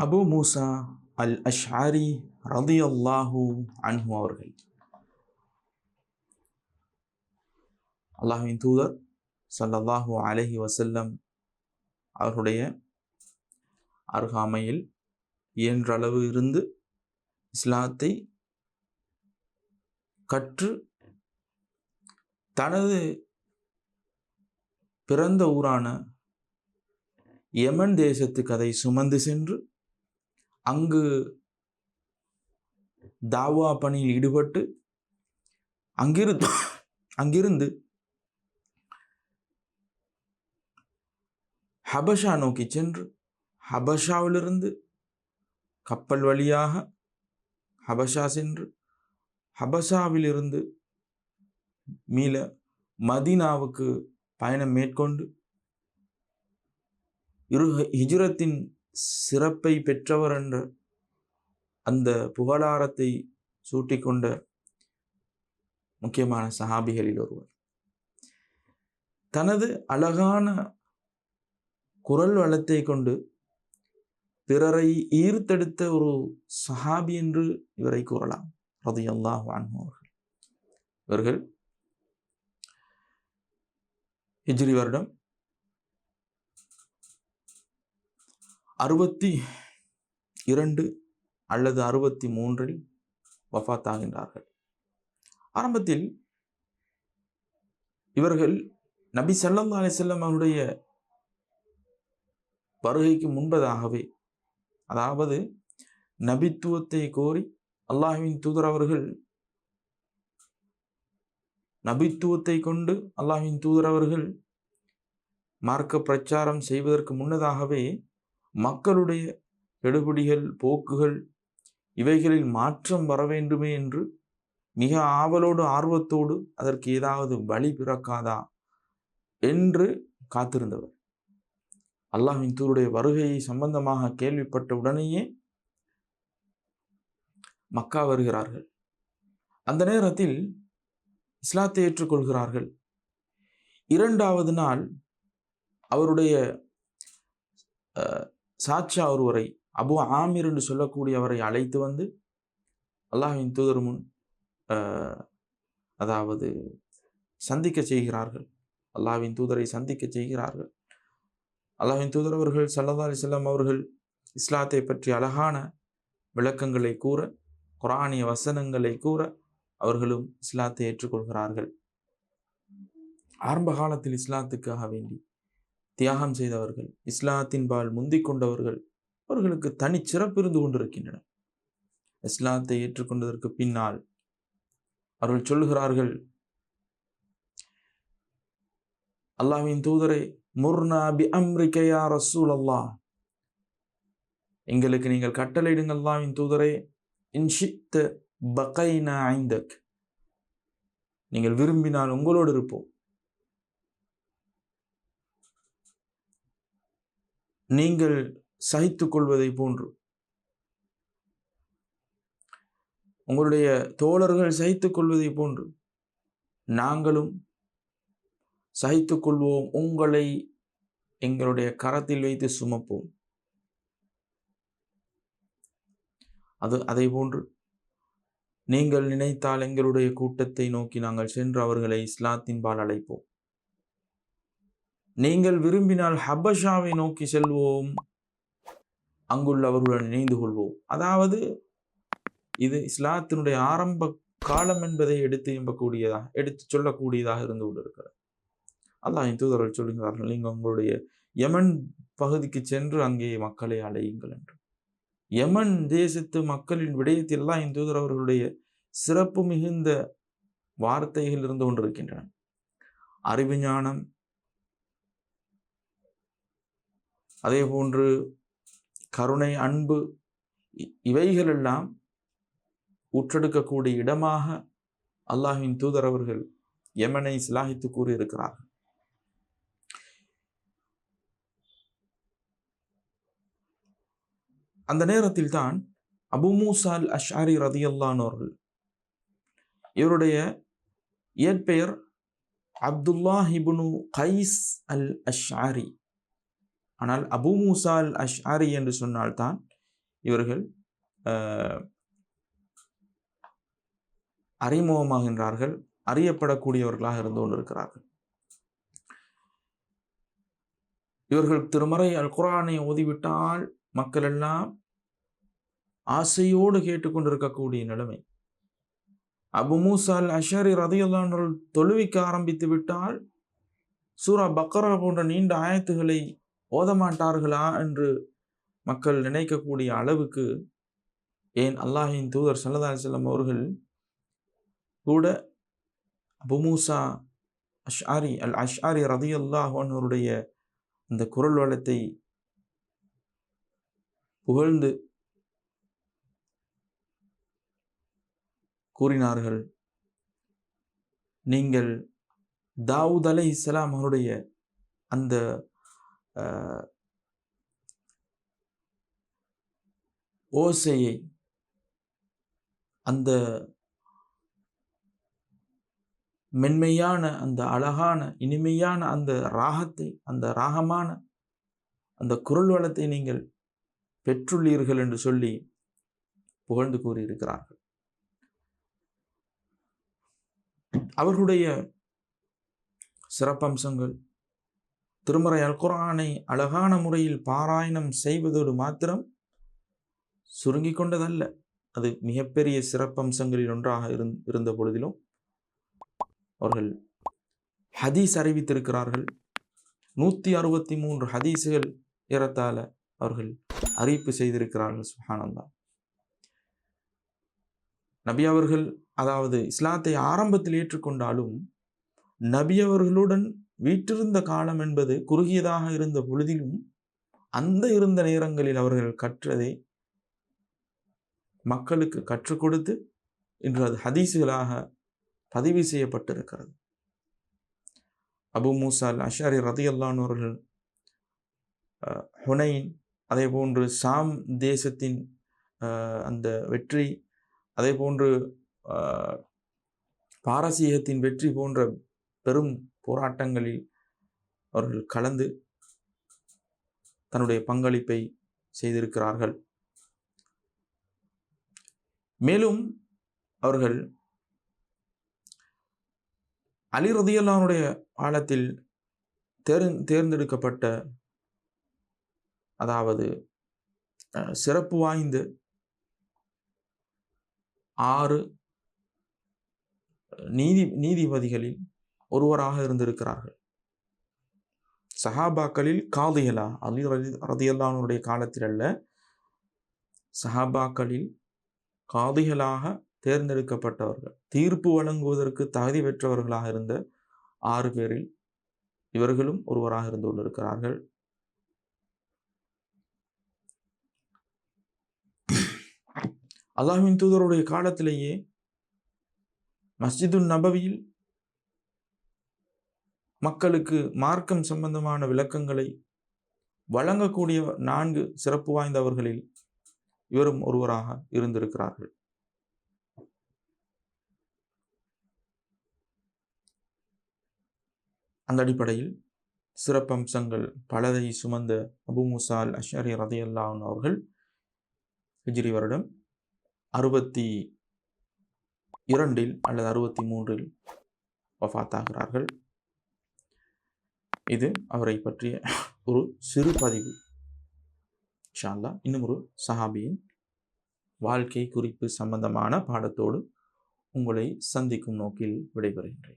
அபு மூசா அல் அஷ்ஆரி ரதியல்லாஹு அன்ஹு அவர்கள். அல்லாஹின் தூதர் ஸல்லல்லாஹு அலஹி வசல்லம் அவர்களுடைய அருகாமையில் இயன்றளவு இருந்து இஸ்லாத்தை கற்று தனது பிறந்த ஊரான யமன் தேசத்துக்கு அதை சுமந்து சென்று அங்கு தாவா பணியில் ஈடுபட்டு அங்கிருந்து அங்கிருந்து ஹபஷா நோக்கி சென்று ஹபஷாவிலிருந்து கப்பல் வழியாக ஹபஷா சென்று ஹபஷாவிலிருந்து மீள மதீனாவுக்கு பயணம் மேற்கொண்டு இரு ஹிஜ்ரத்தின் சிறப்பை பெற்றவர் என்ற அந்த புகழாரத்தை சூட்டிக்கொண்ட முக்கியமான சஹாபிகளில் ஒருவர். தனது அழகான குரல் வளத்தை கொண்டு பிறரை ஈர்த்தெடுத்த ஒரு சஹாபி என்று இவரை கூறலாம். ரதி அல்லாஹ் அவர்கள். இவர்கள் ஹிஜ்ரி வருடம் அறுபத்தி இரண்டு அல்லது அறுபத்தி மூன்றில் வஃத்தாகின்றார்கள். ஆரம்பத்தில் இவர்கள் நபி சல்லா அலிசல்லம் அவருடைய வருகைக்கு முன்பதாகவே அதாவது நபித்துவத்தை கோரி அல்லாஹுவின் தூதர் அவர்கள் நபித்துவத்தை கொண்டு அல்லாஹின் தூதர் அவர்கள் மார்க்க பிரச்சாரம் செய்வதற்கு முன்னதாகவே மக்களுடைய கெடுபிடிகள் போக்குகள் இவைகளில் மாற்றம் வர வேண்டுமே என்று மிக ஆவலோடு ஆர்வத்தோடு அதற்கு ஏதாவது வழி பிறக்காதா என்று காத்திருந்தவர். அல்லாஹின் தூருடைய வருகையை சம்பந்தமாக கேள்விப்பட்ட உடனேயே மக்கா வருகிறார்கள். அந்த நேரத்தில் இஸ்லாத்தை ஏற்றுக்கொள்கிறார்கள். இரண்டாவது நாள் அவருடைய சாட்சா ஒருவரை அபு ஆமீர் என்று சொல்லக்கூடியவரை அழைத்து வந்து அல்லாஹின் தூதர் முன் அதாவது சந்திக்க செய்கிறார்கள். அல்லாஹ்வின் தூதரை சந்திக்க செய்கிறார்கள். அல்லாஹின் தூதர் அவர்கள் சல்லா அலிசல்லாம் அவர்கள் இஸ்லாத்தை பற்றி அழகான விளக்கங்களை கூற குரானிய வசனங்களை கூற அவர்களும் இஸ்லாத்தை ஏற்றுக்கொள்கிறார்கள். ஆரம்ப காலத்தில் இஸ்லாத்துக்காக வேண்டி. தியாகம் செய்தவர்கள் இஸ்லாத்தின் பால் முந்திக் கொண்டவர்கள் அவர்களுக்கு தனி சிறப்பு இருந்து கொண்டிருக்கின்றன. இஸ்லாத்தை ஏற்றுக்கொண்டதற்கு பின்னால் அவர்கள் சொல்லுகிறார்கள் அல்லாஹ்வின் தூதரை முர்னா பி அம்ரிக்கையா ரசூல் அல்லாஹ் எங்களுக்கு நீங்கள் கட்டளையிடுங்கள் அல்லாவின் தூதரை இன்ஷித்த பகைனா ஐந்தக். நீங்கள் விரும்பினால் உங்களோடு இருப்போம். நீங்கள் சகித்துக் கொள்வதை போன்று. உங்களுடைய தோழர்கள் சகித்துக் கொள்வதை போன்று. நாங்களும் சகித்துக் கொள்வோம். உங்களை எங்களுடைய கரத்தில் வைத்து சுமப்போம். அது அதை போன்று நீங்கள் நினைத்தால் எங்களுடைய கூட்டத்தை நோக்கி நாங்கள் சென்று அவர்களை இஸ்லாத்தின் பால் அழைப்போம். நீங்கள் விரும்பினால் ஹபஷாவை நோக்கி செல்வோம். அங்குள்ளவர்களுடன் இணைந்து கொள்வோம். அதாவது இது இஸ்லாத்தினுடைய ஆரம்ப காலம் என்பதை எடுத்து எம்பக்கூடியதாக எடுத்து சொல்லக்கூடியதாக இருந்து கொண்டிருக்கிறது. அல்லாஹின் தூதர்கள் சொல்லுகிறார்கள் நீங்கள் உங்களுடைய யமன் பகுதிக்கு சென்று அங்கே மக்களை அலையுங்கள் என்று. யமன் தேசத்து மக்களின் விடயத்தில் எல்லாம் இந்த தூதர் அவர்களுடைய சிறப்பு மிகுந்த வார்த்தைகள் இருந்து கொண்டிருக்கின்றன. அறிவு ஞானம் அதே போன்று கருணை அன்பு இவைகளெல்லாம் ஊற்றெடுக்கக்கூடிய இடமாக அல்லாஹின் தூதர் அவர்கள் யமனை சிலாகித்து கூறியிருக்கிறார்கள். அந்த நேரத்தில் தான் அபு மூசால் அஷ்ஆரி ரதியல்லானோர்கள் இவருடைய இயற்பெயர் அப்துல்லா ஹிபுனு கைஸ் அல் அஷ்ஆரி ஆனால் அபு மூசா அல் ஆரி என்று சொன்னால்தான் இவர்கள் அறிமுகமாகின்றார்கள் அறியப்படக்கூடியவர்களாக இருந்து கொண்டிருக்கிறார்கள். இவர்கள் திருமறை அல் குரானை ஓதிவிட்டால் மக்கள் எல்லாம் ஆசையோடு கேட்டுக்கொண்டிருக்கக்கூடிய நிலைமை. அபு மூசால் அஷரி ரதியுல்லான்கள் தொழுவிக்க ஆரம்பித்து விட்டால் சூரா பக்கரா போன்ற நீண்ட ஆயத்துகளை ஓத மாட்டார்களா என்று மக்கள் நினைக்கக்கூடிய அளவுக்கு ஏன் அல்லாஹின் தூதர் சல்லதா செல்லம் அவர்கள் கூட அபுமூசா அஷ்ஆரி அல் அஷ்ஆரி ரதியுல்லாஹ் அவருடைய அந்த குரல் வளத்தை புகழ்ந்து கூறினார்கள். நீங்கள் தாவூத் அலை இஸ்லாம் அவருடைய அந்த ஓசையை அந்த மென்மையான அந்த அழகான இனிமையான அந்த ராகத்தை அந்த ராகமான அந்த குரல் வளத்தை நீங்கள் பெற்றுள்ளீர்கள் என்று சொல்லி புகழ்ந்து கூறியிருக்கிறார்கள். அவர்களுடைய சிறப்பம்சங்கள் திருமறை அல்குரானை அழகான முறையில் பாராயணம் செய்வதோடு மாத்திரம் சுருங்கி கொண்டதல்ல. அது மிகப்பெரிய சிறப்பம்சங்களில் ஒன்றாக இருந் இருந்த பொழுதிலும் அவர்கள் ஹதீஸ் அறிவித்திருக்கிறார்கள். நூற்றி அறுபத்தி மூன்று ஹதீஸுகள் ஏறத்தால அவர்கள் அறிவிப்பு செய்திருக்கிறார்கள் சுஹானந்தா நபி அவர்கள் அதாவது இஸ்லாத்தை ஆரம்பத்தில் ஏற்றுக்கொண்டாலும் நபி அவர்களுடன் வீற்றிருந்த காலம் என்பது குறுகியதாக இருந்த பொழுதிலும் அந்த இருந்த நேரங்களில் அவர்கள் கற்றதை மக்களுக்கு கற்றுக் கொடுத்து இன்று அது ஹதீஸுகளாக பதிவு செய்யப்பட்டிருக்கிறது. அபு மூசால் அஷாரி ரதியல்லான் அவர்கள் ஹுனைன் அதே போன்று சாம் தேசத்தின் அந்த வெற்றி அதே போன்று பாரசீகத்தின் வெற்றி போன்ற பெரும் போராட்டங்களில் அவர்கள் கலந்து தன்னுடைய பங்களிப்பை செய்திருக்கிறார்கள். மேலும் அவர்கள் அலி ரதியல்லானுடைய காலத்தில் தேர் தேர்ந்தெடுக்கப்பட்ட அதாவது அஹ், சிறப்பு வாய்ந்த ஆறு நீதி நீதிபதிகளில் ஒருவராக இருந்திருக்கிறார்கள். சஹாபாக்களில் காதியலா அலி ரதி ரதியல்லானுடைய காலத்தில் அல்ல சஹாபாக்களில் காதிகளாக தேர்ந்தெடுக்கப்பட்டவர்கள் தீர்ப்பு வழங்குவதற்கு தகுதி பெற்றவர்களாக இருந்த ஆறு பேரில் இவர்களும் ஒருவராக இருந்து கொண்டிருக்கிறார்கள். அல்லாஹின் தூதருடைய காலத்திலேயே மஸ்ஜிதுன் நபவியில் மக்களுக்கு மார்க்கம் சம்பந்தமான விளக்கங்களை வழங்கக்கூடிய நான்கு சிறப்பு வாய்ந்தவர்களில் இவரும் ஒருவராக இருந்திருக்கிறார்கள். அந்த அடிப்படையில் சிறப்பம்சங்கள் பலதை சுமந்த அபு முசால் அஷரி ரதையல்லான் அவர்கள் ஹிஜ்ரி வருடம் அறுபத்தி இரண்டில் அல்லது அறுபத்தி மூன்றில் வஃத்தாகிறார்கள் இது அவரை பற்றிய ஒரு சிறு பதிவு. ஷால்லா இன்னும் ஒரு சஹாபியின் வாழ்க்கை குறிப்பு சம்பந்தமான பாடத்தோடு உங்களை சந்திக்கும் நோக்கில் விடைபெறுகின்றேன்.